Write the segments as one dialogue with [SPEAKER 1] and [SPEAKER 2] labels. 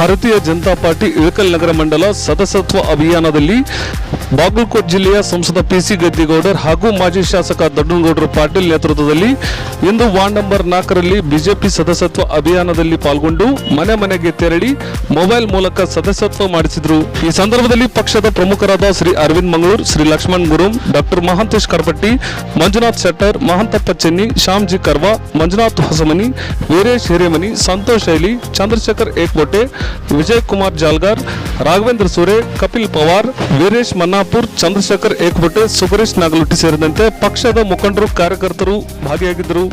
[SPEAKER 1] ಭಾರತೀಯ ಜನತಾ ಪಾರ್ಟಿ ಇಳಕಲ್ ನಗರ ಮಂಡಲ ಸದಸ್ಯತ್ವ ಅಭಿಯಾನದಲ್ಲಿ ಬಾಗಲಕೋಟ್ ಜಿಲ್ಲೆಯ ಸಂಸದ ಪಿಸಿ ಗದ್ದಿಗೌಡರ್ ಹಾಗೂ ಮಾಜಿ ಶಾಸಕ ದಡ್ಡನಗೌಡರ ಪಾಟೀಲ್ ನೇತೃತ್ವದಲ್ಲಿ ಇಂದು ವಾರ್ಡ್ ನಂಬರ್ ನಾಲ್ಕರಲ್ಲಿ ಬಿಜೆಪಿ ಸದಸ್ಯತ್ವ ಅಭಿಯಾನದಲ್ಲಿ ಪಾಲ್ಗೊಂಡು ಮನೆ ಮನೆಗೆ ತೆರಳಿ ಮೊಬೈಲ್ ಮೂಲಕ ಸದಸ್ಯತ್ವ ಮಾಡಿಸಿದ್ರು. ಈ ಸಂದರ್ಭದಲ್ಲಿ ಪಕ್ಷದ ಪ್ರಮುಖರಾದ ಶ್ರೀ ಅರವಿಂದ್ ಮಂಗಳೂರು, ಶ್ರೀ ಲಕ್ಷ್ಮಣ್ ಗುರುಂ, ಡಾಕ್ಟರ್ ಮಹಾಂತೇಶ್ ಕರ್ಪಟ್ಟಿ, ಮಂಜುನಾಥ್ ಶೆಟ್ಟರ್, ಮಹಂತಪ್ಪ ಚೆನ್ನಿ, ಶ್ಯಾಮ್ಜಿ ಕರ್ವಾ, ಮಂಜುನಾಥ್ ಹೊಸಮನಿ, ವೀರೇಶ್ ಹಿರೇಮನಿ, ಸಂತೋಷ್ ಶೈಲಿ, ಚಂದ್ರಶೇಖರ್ ಏಕ್ಬೋಟೆ ವಿಜಯ್ ಕುಮಾರ್ ಜಾಲ್ಗಾರ್, ರಾಘವೇಂದ್ರ ಸೂರೆ, ಕಪಿಲ್ ಪವಾರ್, ವೀರೇಶ್ ಮನ್ನಾಪುರ್, ಚಂದ್ರಶೇಖರ್ ಏಕ್ಬೋಟೆ ಸುಬರೀಶ್ ನಾಗಲುಟ್ಟಿ ಸೇರಿದಂತೆ ಪಕ್ಷದ ಮುಖಂಡರು, ಕಾರ್ಯಕರ್ತರು ಭಾಗಿಯಾಗಿದ್ದರು.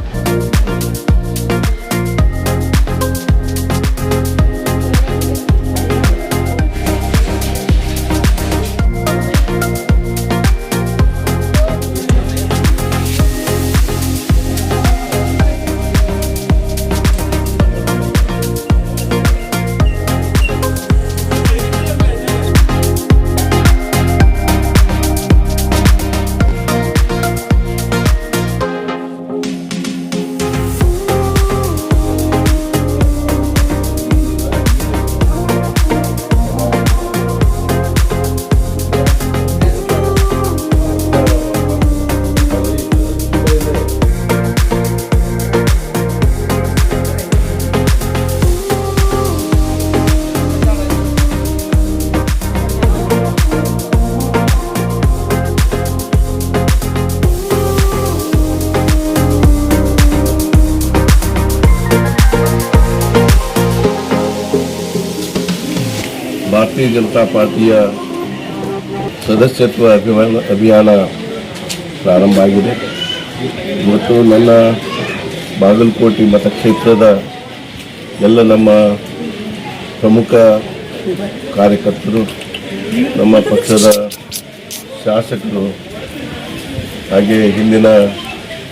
[SPEAKER 2] ಭಾರತೀಯ ಜನತಾ ಪಾರ್ಟಿಯ ಸದಸ್ಯತ್ವ ಅಭಿಮಾನ ಅಭಿಯಾನ ಪ್ರಾರಂಭ ಆಗಿದೆ. ಇವತ್ತು ನನ್ನ ಬಾಗಲಕೋಟೆ ಮತಕ್ಷೇತ್ರದ ಎಲ್ಲ ನಮ್ಮ ಪ್ರಮುಖ ಕಾರ್ಯಕರ್ತರು, ನಮ್ಮ ಪಕ್ಷದ ಶಾಸಕರು, ಹಾಗೆ ಹಿಂದಿನ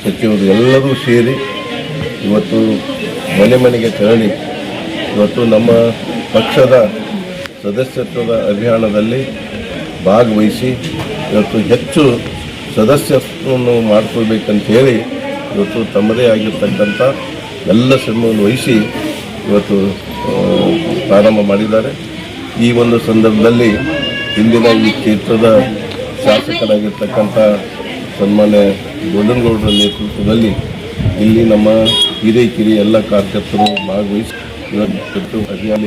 [SPEAKER 2] ಸಚಿವರು ಎಲ್ಲರೂ ಸೇರಿ ಇವತ್ತು ಮನೆ ಮನೆಗೆ ತೆರಳಿ, ಇವತ್ತು ನಮ್ಮ ಪಕ್ಷದ ಸದಸ್ಯತ್ವದ ಅಭಿಯಾನದಲ್ಲಿ ಭಾಗವಹಿಸಿ ಇವತ್ತು ಹೆಚ್ಚು ಸದಸ್ಯತ್ವವನ್ನು ಮಾಡಿಕೊಳ್ಬೇಕಂತ ಹೇಳಿ ಇವತ್ತು ತಮ್ಮದೇ ಆಗಿರ್ತಕ್ಕಂಥ ಎಲ್ಲ ಶ್ರಮವನ್ನು ವಹಿಸಿ ಇವತ್ತು ಪ್ರಾರಂಭ ಮಾಡಿದ್ದಾರೆ. ಈ ಒಂದು ಸಂದರ್ಭದಲ್ಲಿ ಇಂದಿನ ಈ ಕ್ಷೇತ್ರದ ಶಾಸಕರಾಗಿರ್ತಕ್ಕಂಥ ಸನ್ಮಾನ್ಯ ಗೋಡನಗೌಡರ ನೇತೃತ್ವದಲ್ಲಿ ಇಲ್ಲಿ ನಮ್ಮ ಹಿರಿಯ ಕಿರಿ ಎಲ್ಲ ಕಾರ್ಯಕರ್ತರು ಭಾಗವಹಿಸಿ ಇವತ್ತು ಅಭಿಯಾನ